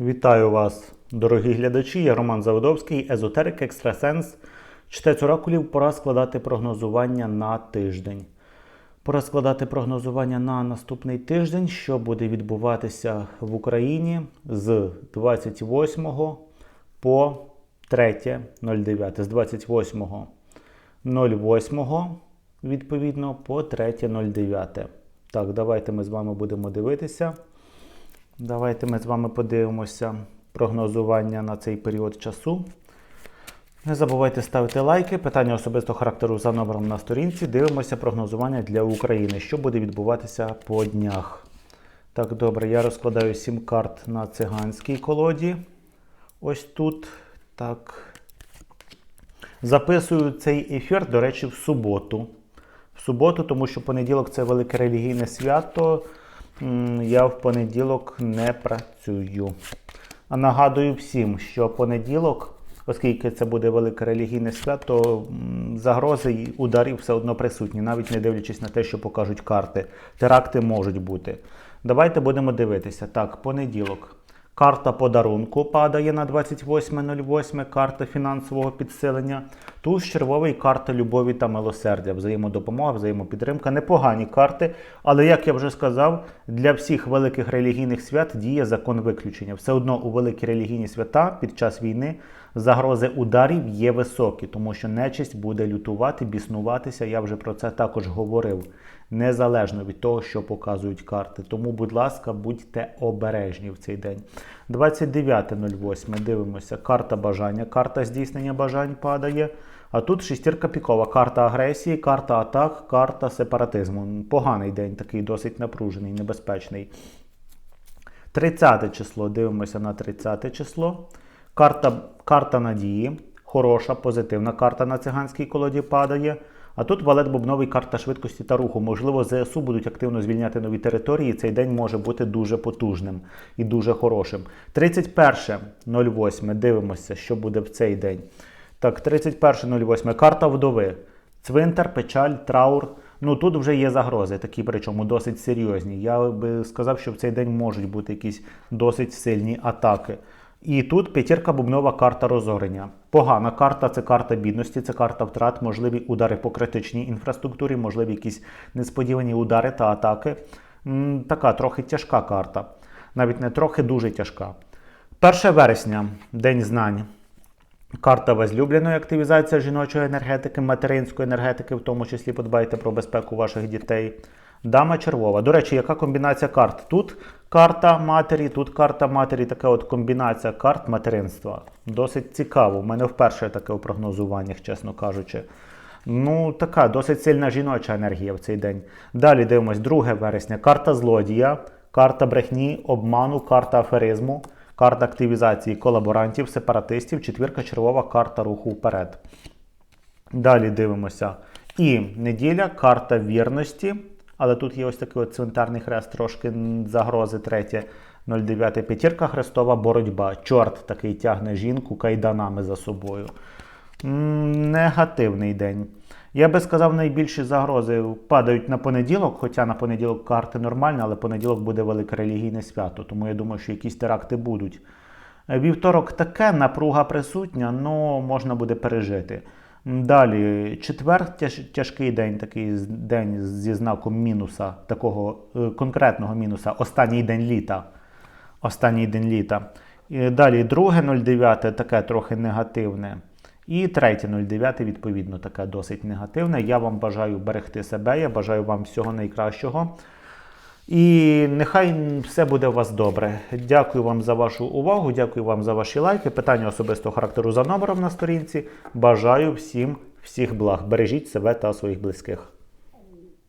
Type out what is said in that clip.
Вітаю вас, дорогі глядачі. Я Роман Заводовський, езотерик, екстрасенс, чтець оракулів. Пора складати прогнозування на тиждень. Пора складати прогнозування на наступний тиждень, що буде відбуватися в Україні з 28 по 3.09. З 28.08 відповідно по 3.09. Так, давайте ми з вами будемо дивитися. Давайте ми з вами подивимося прогнозування на цей період часу. Не забувайте ставити лайки. Питання особистого характеру за номером на сторінці. Дивимося прогнозування для України. Що буде відбуватися по днях? Так, добре, я розкладаю 7 карт на циганській колоді. Ось тут. Так. Записую цей ефір, до речі, в суботу. В суботу, тому що понеділок це велике релігійне свято. Я в понеділок не працюю. А нагадую всім, що понеділок, оскільки це буде велике релігійне свято, загрози і ударів все одно присутні, навіть не дивлячись на те, що покажуть карти. Теракти можуть бути. Давайте будемо дивитися. Так, понеділок. Карта подарунку падає на 28.08, карта фінансового підсилення. Туз червовий карта любові та милосердя, взаємодопомога, взаємопідтримка. Непогані карти, але як я вже сказав, для всіх великих релігійних свят діє закон виключення. Все одно у великі релігійні свята під час війни загрози ударів є високі, тому що нечисть буде лютувати, біснуватися. Я вже про це також говорив. Незалежно від того, що показують карти. Тому, будь ласка, будьте обережні в цей день. 29.08. Дивимося. Карта бажання, карта здійснення бажань падає. А тут шестірка пікова. Карта агресії, карта атак, карта сепаратизму. Поганий день, такий досить напружений, небезпечний. 30 число. Дивимося на 30 число. Карта, карта надії. Хороша, позитивна карта на циганській колоді падає. А тут валет бубновий карта швидкості та руху. Можливо, ЗСУ будуть активно звільняти нові території. Цей день може бути дуже потужним і дуже хорошим. 31.08. Дивимося, що буде в цей день. Так, 31.08. Карта вдови. Цвинтар, печаль, траур. Ну тут вже є загрози, такі причому досить серйозні. Я би сказав, що в цей день можуть бути якісь досить сильні атаки. І тут п'ятірка бубнова карта розорення. Погана карта це карта бідності, це карта втрат, можливі удари по критичній інфраструктурі, можливі якісь несподівані удари та атаки. М, Така трохи тяжка карта. Навіть не трохи дуже тяжка. 1 вересня День знань. Карта возлюбленої активізація жіночої енергетики, материнської енергетики, в тому числі подбайте про безпеку ваших дітей. Дама червова. До речі, яка комбінація карт? Тут карта матері, тут карта матері, така от комбінація карт материнства. Досить цікаво. У мене вперше таке у прогнозуваннях, чесно кажучи. Ну, така досить сильна жіноча енергія в цей день. Далі дивимось, 2 вересня. Карта злодія, карта брехні, обману, карта аферизму, карта активізації колаборантів, сепаратистів, четвірка червова, карта руху вперед. Далі дивимося. І неділя, карта вірності. Але тут є ось такий от цвинтарний хрест, трошки загрози третє. 09 п'ятірка хрестова боротьба. Чорт такий тягне жінку кайданами за собою. Негативний день. Я би сказав, найбільші загрози падають на понеділок, хоча на понеділок карти нормальні, але понеділок буде велике релігійне свято, тому я думаю, що якісь теракти будуть. Вівторок таке, напруга присутня, але можна буде пережити. Далі, четвер тяжкий день, такий день зі знаком мінуса, такого е, конкретного мінуса, останній день літа. Останній день літа. І Далі, друге 09 таке трохи негативне. І третє 09 відповідно таке досить негативне. Я вам бажаю берегти себе, я бажаю вам всього найкращого. І нехай все буде у вас добре. Дякую вам за вашу увагу, дякую вам за ваші лайки. Питання особистого характеру за номером на сторінці. Бажаю всім всіх благ. Бережіть себе та своїх близьких.